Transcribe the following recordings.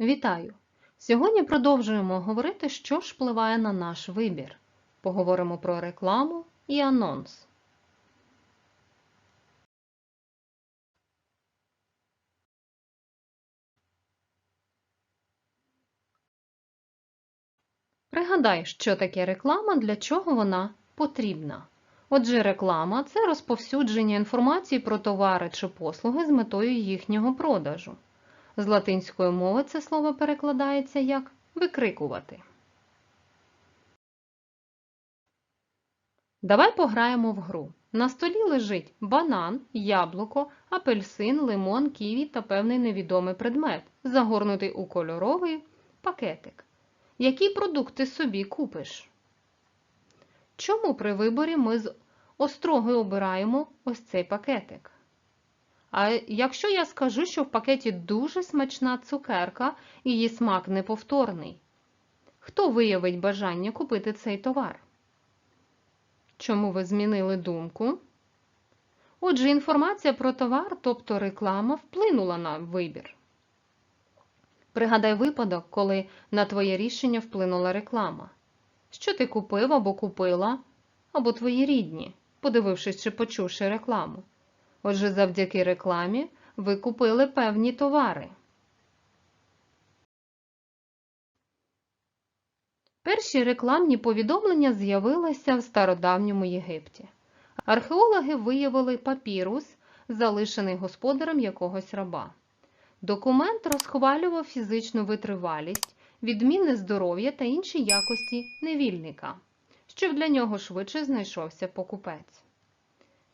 Вітаю! Сьогодні продовжуємо говорити, що ж впливає на наш вибір. Поговоримо про рекламу і анонс. Пригадай, що таке реклама, для чого вона потрібна. Отже, реклама це розповсюдження інформації про товари чи послуги з метою їхнього продажу. З латинської мови це слово перекладається як викрикувати. Давай пограємо в гру. На столі лежить банан, яблуко, апельсин, лимон, ківі та певний невідомий предмет, загорнутий у кольоровий пакетик. Які продукти собі купиш? Чому при виборі ми з острогою обираємо ось цей пакетик? А якщо я скажу, що в пакеті дуже смачна цукерка і її смак неповторний, хто виявить бажання купити цей товар? Чому ви змінили думку? Отже, інформація про товар, тобто реклама, вплинула на вибір. Пригадай випадок, коли на твоє рішення вплинула реклама. Що ти купив або купила, або твої рідні, подивившись чи почувши рекламу. Отже, завдяки рекламі ви купили певні товари. Перші рекламні повідомлення з'явилися в стародавньому Єгипті. Археологи виявили папірус, залишений господарем якогось раба. Документ розхвалював фізичну витривалість, відмінне здоров'я та інші якості невільника, щоб для нього швидше знайшовся покупець.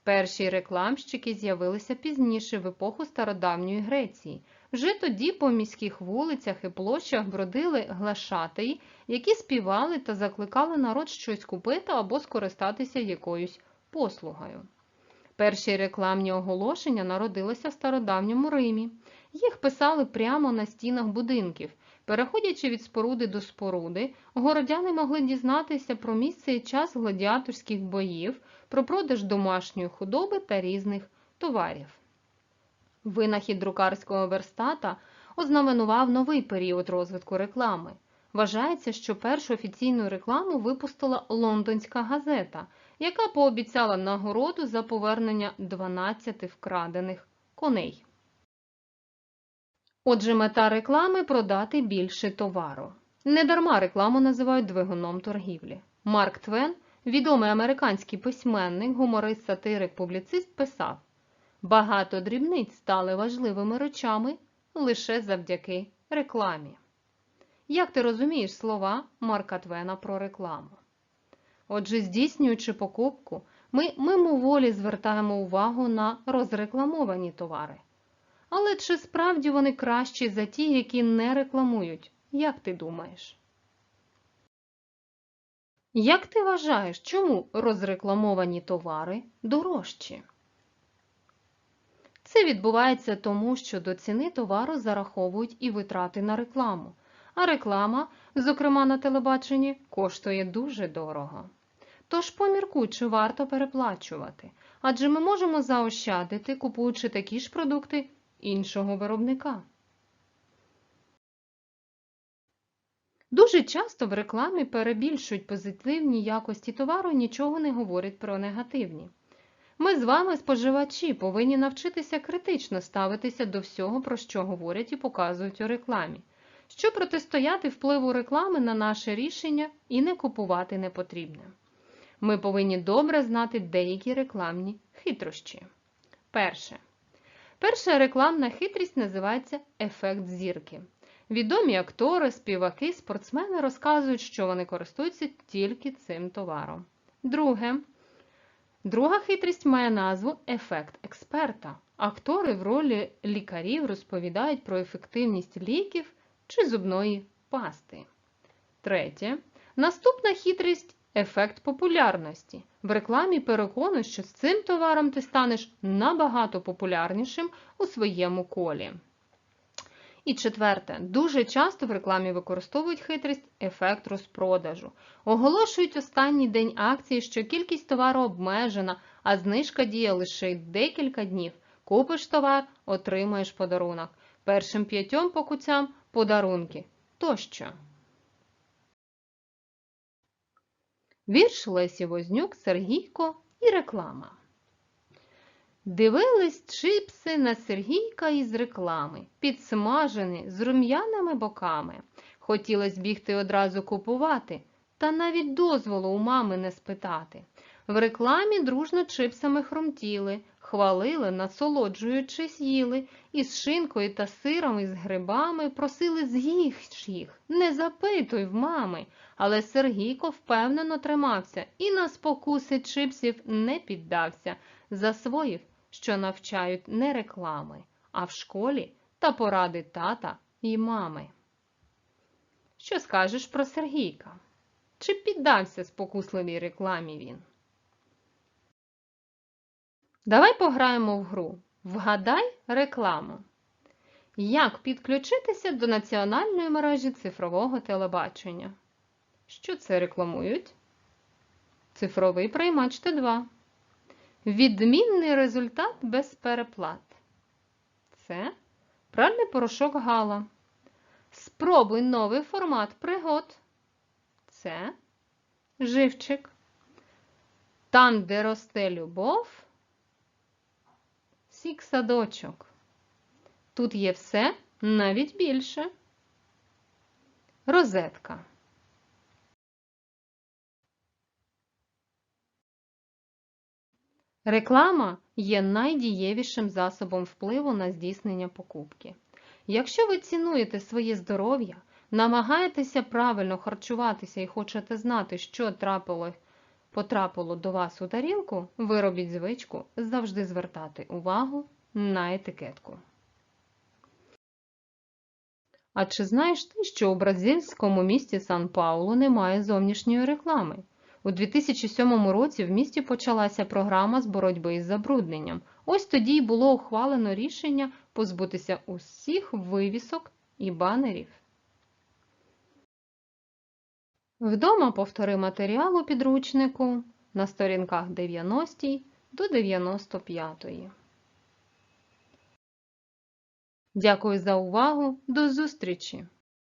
Перші рекламщики з'явилися пізніше в епоху стародавньої Греції. Вже тоді по міських вулицях і площах бродили глашатаї, які співали та закликали народ щось купити або скористатися якоюсь послугою. Перші рекламні оголошення народилися в стародавньому Римі. Їх писали прямо на стінах будинків. Переходячи від споруди до споруди, городяни могли дізнатися про місце і час гладіаторських боїв, про продаж домашньої худоби та різних товарів. Винахід друкарського верстата ознаменував новий період розвитку реклами. Вважається, що першу офіційну рекламу випустила лондонська газета, яка пообіцяла нагороду за повернення 12 вкрадених коней. Отже, мета реклами продати більше товару. Недарма рекламу називають двигуном торгівлі. Марк Твен, відомий американський письменник, гуморист, сатирик, публіцист, писав: Багато дрібниць стали важливими речами лише завдяки рекламі. Як ти розумієш слова Марка Твена про рекламу? Отже, здійснюючи покупку, ми мимоволі звертаємо увагу на розрекламовані товари. Але чи справді вони кращі за ті, які не рекламують? Як ти думаєш? Як ти вважаєш, чому розрекламовані товари дорожчі? Це відбувається тому, що до ціни товару зараховують і витрати на рекламу, а реклама, зокрема на телебаченні, коштує дуже дорого. Тож поміркуй, чи варто переплачувати, адже ми можемо заощадити, купуючи такі ж продукти іншого виробника. Дуже часто в рекламі перебільшують позитивні якості товару і нічого не говорять про негативні. Ми з вами, споживачі, повинні навчитися критично ставитися до всього, про що говорять і показують у рекламі, щоб протистояти впливу реклами на наше рішення і не купувати непотрібне. Ми повинні добре знати деякі рекламні хитрощі. Перше. Перша рекламна хитрість називається ефект зірки. Відомі актори, співаки, спортсмени розказують, що вони користуються тільки цим товаром. Друге. Друга хитрість має назву ефект експерта. Актори в ролі лікарів розповідають про ефективність ліків чи зубної пасти. Третє. Наступна хитрість ефект популярності. В рекламі переконують, що з цим товаром ти станеш набагато популярнішим у своєму колі. І четверте, дуже часто в рекламі використовують хитрість ефект розпродажу. Оголошують останній день акції, що кількість товару обмежена, а знижка діє лише декілька днів. Купиш товар, отримаєш подарунок. Першим п'ятьом покупцям подарунки тощо. Вірш Лесі Вознюк, Сергійко і реклама. Дивились чипси на Сергійка із реклами, підсмажені з рум'яними боками. Хотілось бігти одразу купувати, та навіть дозволу у мами не спитати. В рекламі дружно чипсами хрумтіли, хвалили, насолоджуючись їли, із шинкою та сиром, і з грибами просили з'їж їх, не запитуй в мами. Але Сергійко впевнено тримався і на спокуси чипсів не піддався, засвоїв, що навчають не реклами, а в школі та поради тата і мами. Що скажеш про Сергійка? Чи піддався спокусливій рекламі він? Давай пограємо в гру. Вгадай рекламу. Як підключитися до національної мережі цифрового телебачення? Що це рекламують? Цифровий приймач Т2. Відмінний результат без переплат. Це пральний порошок Гала. Спробуй новий формат пригод. Це живчик. Там, де росте любов. Сік садочок. Тут є все навіть більше. Розетка. Реклама є найдієвішим засобом впливу на здійснення покупки. Якщо ви цінуєте своє здоров'я, намагаєтеся правильно харчуватися і хочете знати, що трапило, потрапило до вас у тарілку, ви робіть звичку завжди звертати увагу на етикетку. А чи знаєш ти, що у бразильському місті Сан-Паулу немає зовнішньої реклами? У 2007 році в місті почалася програма з боротьби із забрудненням. Ось тоді й було ухвалено рішення позбутися усіх вивісок і банерів. Вдома повтори матеріал у підручнику на сторінках 90 до 95. Дякую за увагу. До зустрічі!